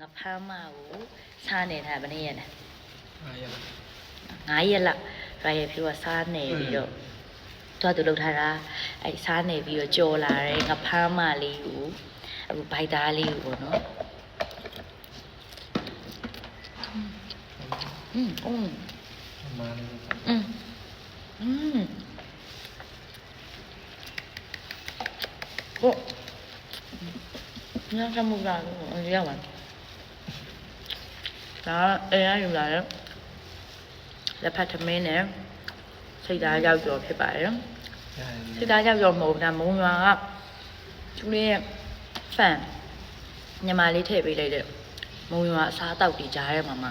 ငဖမ်းမကိုစားနေတာဗနေ့ရက်နဲ့ အားရ 9ရက်လောက်ရိုင်ရဖြူကစားနေပြီးတော့သူကသူလှုပ်ထားတာအဲစားနေပြီးတော့ကြော်လာတဲ့ငဖမ်းမလေးကိုအခုဘိုက်သားလေးကိုပေါ့နော်อืมอืม အမှန်လေး อืมอืมကိုညချမှုလာလို့ရပါ ဒါအေးရယူလာတယ်လက်ဖက်သမင်းနဲ့စိတ်သားရောက်ကြော်ဖြစ်ပါတယ်ရတယ်စိတ်သားရောက်ကြော်မဟုတ်ဘူးဒါမုံရွာကသူလေးရဲ့ဖန်ညမလေးထည့်ပေးလိုက်တဲ့မုံရွာအစားတောက်တီကြားထဲမှာမှ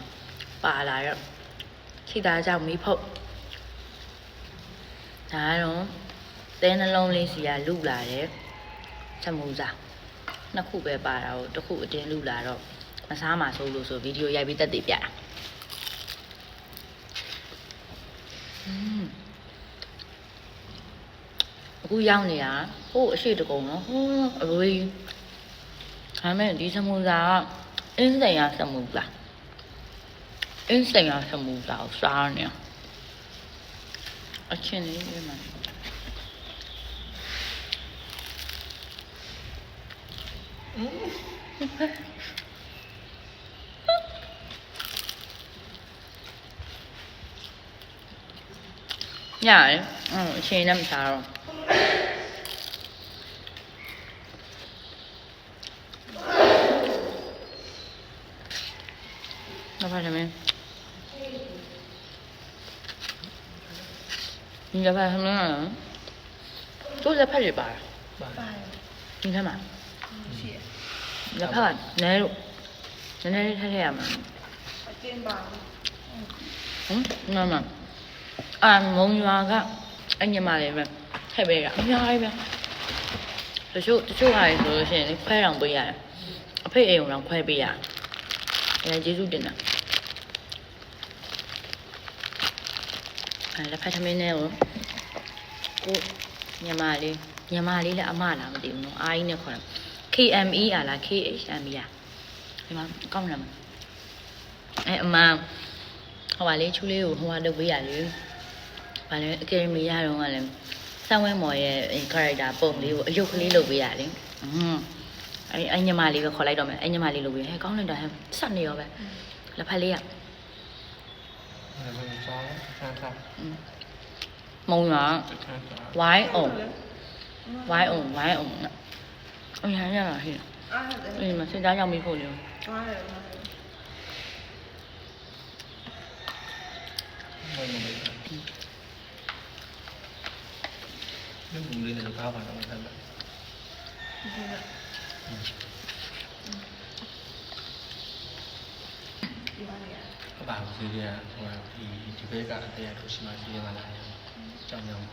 ပါလာတော့စိတ်သားကြောင့်မီးဖုတ်ဒါကတော့တဲနှလုံးလေးစီကလူလာတယ်ချက်မှုစားနှစ်ခုပဲပါတာကိုတစ်ခုအတင်းလူလာတော့ မစားမှာဆိုလို့ဆိုဗီဒီယိုရိုက်ပြီးတက်တည်ပြတာอืมအခုရောက်နေတာဟိုအရှိတကုံနော်ဟိုအရွေးဒါမဲ့ဒီစမူစာကအင်းစိန်ရစမူစာအင်းစိန်ရစမူစာကိုစားနေအချင်းလေးဒီမှာည ရယ်အင်းအချင်းနဲ့မစားတော့ 那怕什么？你在拍什么呢？都在拍这把。 ပါ 你看嘛， ရှိရ 你在拍哪路？哪里太太阳嘛？ အတင်းပါ 嗯，那嘛， အာမုံရွာကအညမလေးပဲထည့်ပေးတာအများကြီးပဲတချို့တချို့ဟာတွေဆိုလို့ရှိရင်ခွဲတောင်ပေးရတယ်အဖေအိမ်အောင်ခွဲပေးရတယ်အဲကျေးဇူးတင်တာအဲလက်ဖက်သမင်းနဲ့ကိုကိုညမလေးညမလေးလည်းအမလားမသိဘူးနော်အားကြီးနဲ့ခေါ်တယ် KME အားလား KHME အားဒီမှာကောင်းတယ်မအဲအမဟိုပါလေးချူလေးကိုဟိုဟာလုပ်ပေးရလေ ဘာလဲအကယ်ဒမီရတော့ကလည်းဆန်ဝဲမော်ရဲ့ character ပုံလေးကိုအယုတ်ကလေးလုပ်ပေးရတယ်။အင်းအဲအညမလေးပဲခေါ်လိုက်တော့မယ်အညမလေးလို့ပြီးဟဲ့ကောင်းနေတာဟဲ့ဆက်နေရောပဲလက်ဖက်လေးကမုံရဝိုင်းအောင်ဝိုင်းအောင်ဝိုင်းအောင်အရမ်းရတာဟဲ့အေးမစသားရောက်ပြီဖို့လေဟုတ်တယ် လိုလဲဒီဘူးလေးနဲ့ကားပါတော့ဆန်းစားအပါစီရဟိုဒီဒီဘက်ကအတရားတို့ရှိမှရှိရမှာလားကြောင်ကြောင်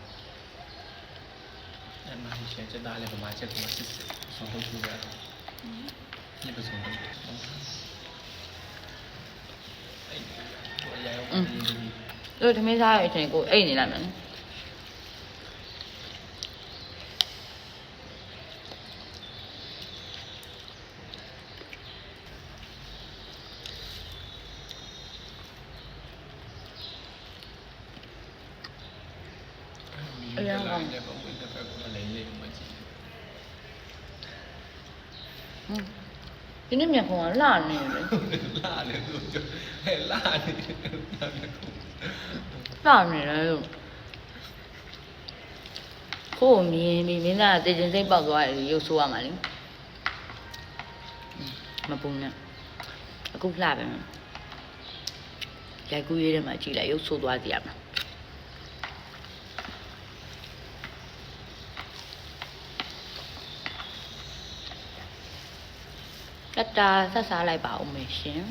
အဲ့မှာရှင်းချက်သားလေးပမာချက်ကိုစစ်စစ်ဆုံးလို့ရှိရတယ်ဒီပစုံတော့အဲ့ဒီအရာရောဒီတို့သမင်းစားရအချိန်ကိုအိတ်နေလိုက်မယ်နော် အရာကောင်းတယ်ပုံဝင်တစ်ဖက်ကလည်းလေးမှကြည့်ဟွန်းဒီနေ့မြန်ခုံကလှနေတယ်လာတယ်လို့ပြောဟဲ့လာနေတယ်လှနေတယ်လို့ကိုယ်မြင်ပြီးမင်းသားတည်ခြင်းစိတ်ပေါက်သွားတယ်ရုပ်ဆိုးရမှာလေမပုံနဲ့အခုလှပဲရိုက်ကူးရေးထဲမှာကြည်လိုက်ရုပ်ဆိုးသွားစီရမှာ ကတာဆက်စားလိုက်ပါဦးမယ်ရှင်